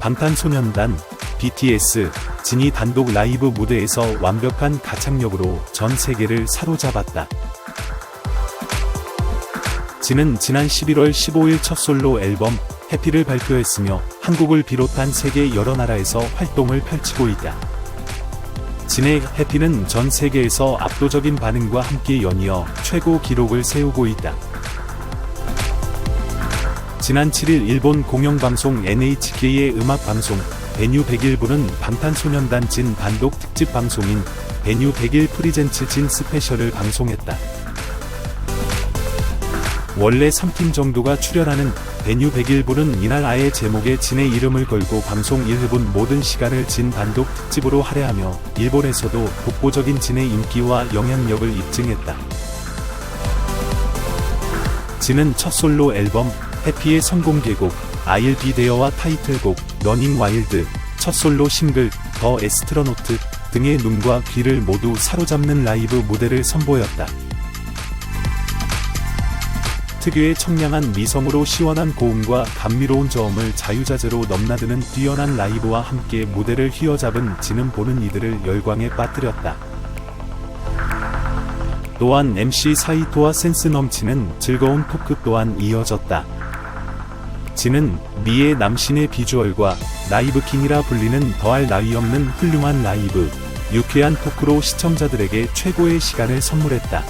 방탄소년단 BTS 진이 단독 라이브 무대에서 완벽한 가창력으로 전 세계를 사로잡았다. 진은 지난 11월 15일 첫 솔로 앨범 해피를 발표했으며 한국을 비롯한 세계 여러 나라에서 활동을 펼치고 있다. 진의 해피는 전 세계에서 압도적인 반응과 함께 연이어 최고 기록을 세우고 있다. 지난 7일 일본 공영방송 NHK의 음악방송 베뉴 100일부는 방탄소년단 진 단독 특집 방송인 베뉴 100일 프리젠츠 진 스페셜을 방송했다. 원래 3팀 정도가 출연하는 베뉴 100일부는 이날 아예 제목에 진의 이름을 걸고 방송 1분 모든 시간을 진 단독 특집으로 할애하며 일본에서도 독보적인 진의 인기와 영향력을 입증했다. 진은 첫 솔로 앨범 해피의 선공개곡 I'll Be There와 타이틀곡 러닝 와일드, 첫 솔로 싱글 더 에스트러노트 등의 눈과 귀를 모두 사로잡는 라이브 무대를 선보였다. 특유의 청량한 미성으로 시원한 고음과 감미로운 저음을 자유자재로 넘나드는 뛰어난 라이브와 함께 무대를 휘어잡은 지는 보는 이들을 열광에 빠뜨렸다. 또한 MC 사이토와 센스 넘치는 즐거운 토크 또한 이어졌다. 지는 미의 남신의 비주얼과 라이브 킹이라 불리는 더할 나위 없는 훌륭한 라이브, 유쾌한 토크로 시청자들에게 최고의 시간을 선물했다.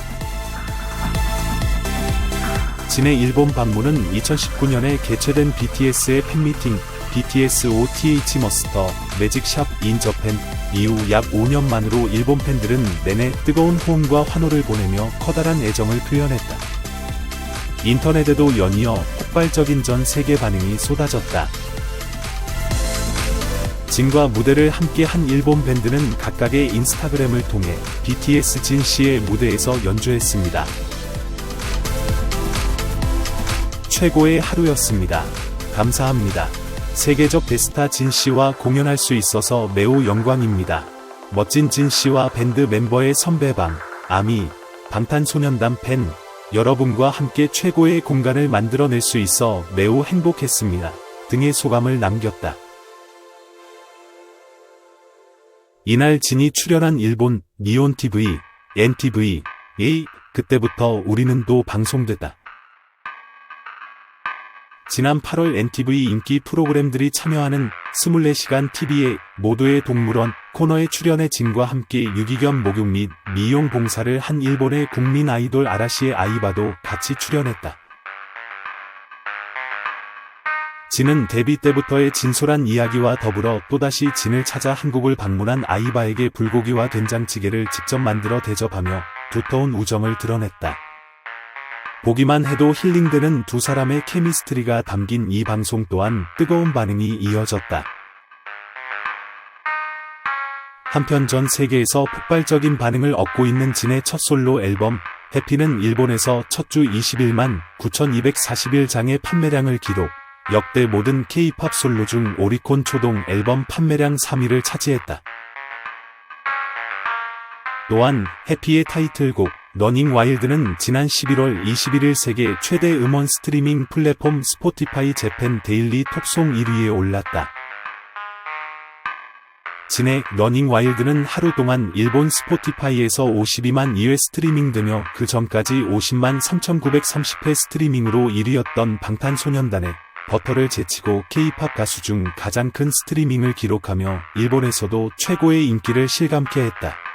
진의 일본 방문은 2019년에 개최된 BTS의 팬미팅, BTS OTH 머스터, 매직샵 인 저팬 이후 약 5년 만으로 일본 팬들은 내내 뜨거운 호응과 환호를 보내며 커다란 애정을 표현했다. 인터넷에도 연이어 폭발적인 전 세계 반응이 쏟아졌다. 진과 무대를 함께 한 일본 밴드는 각각의 인스타그램을 통해 BTS 진 씨의 무대에서 연주했습니다. 최고의 하루였습니다. 감사합니다. 세계적 대스타 진 씨와 공연할 수 있어서 매우 영광입니다. 멋진 진 씨와 밴드 멤버의 선배방, 아미, 방탄소년단 팬, 여러분과 함께 최고의 공간을 만들어낼 수 있어 매우 행복했습니다. 등의 소감을 남겼다. 이날 진이 출연한 일본 니온 TV, NTV, 에 그때부터 우리는 또 방송됐다. 지난 8월 NTV 인기 프로그램들이 참여하는 24시간 TV의 모두의 동물원 코너에 출연해 진과 함께 유기견 목욕 및 미용 봉사를 한 일본의 국민 아이돌 아라시의 아이바도 같이 출연했다. 진은 데뷔 때부터의 진솔한 이야기와 더불어 또다시 진을 찾아 한국을 방문한 아이바에게 불고기와 된장찌개를 직접 만들어 대접하며 두터운 우정을 드러냈다. 보기만 해도 힐링되는 두 사람의 케미스트리가 담긴 이 방송 또한 뜨거운 반응이 이어졌다. 한편 전 세계에서 폭발적인 반응을 얻고 있는 진의 첫 솔로 앨범 해피는 일본에서 첫 주 21만 9,241장의 판매량을 기록, 역대 모든 K-팝 솔로 중 오리콘 초동 앨범 판매량 3위를 차지했다. 또한 해피의 타이틀곡 러닝 와일드는 지난 11월 21일 세계 최대 음원 스트리밍 플랫폼 스포티파이 재팬 데일리 톱송 1위에 올랐다. 진의 러닝 와일드는 하루 동안 일본 스포티파이에서 52만 2회 스트리밍되며 그 전까지 50만 3,930회 스트리밍으로 1위였던 방탄소년단의 버터를 제치고 K-팝 가수 중 가장 큰 스트리밍을 기록하며 일본에서도 최고의 인기를 실감케 했다.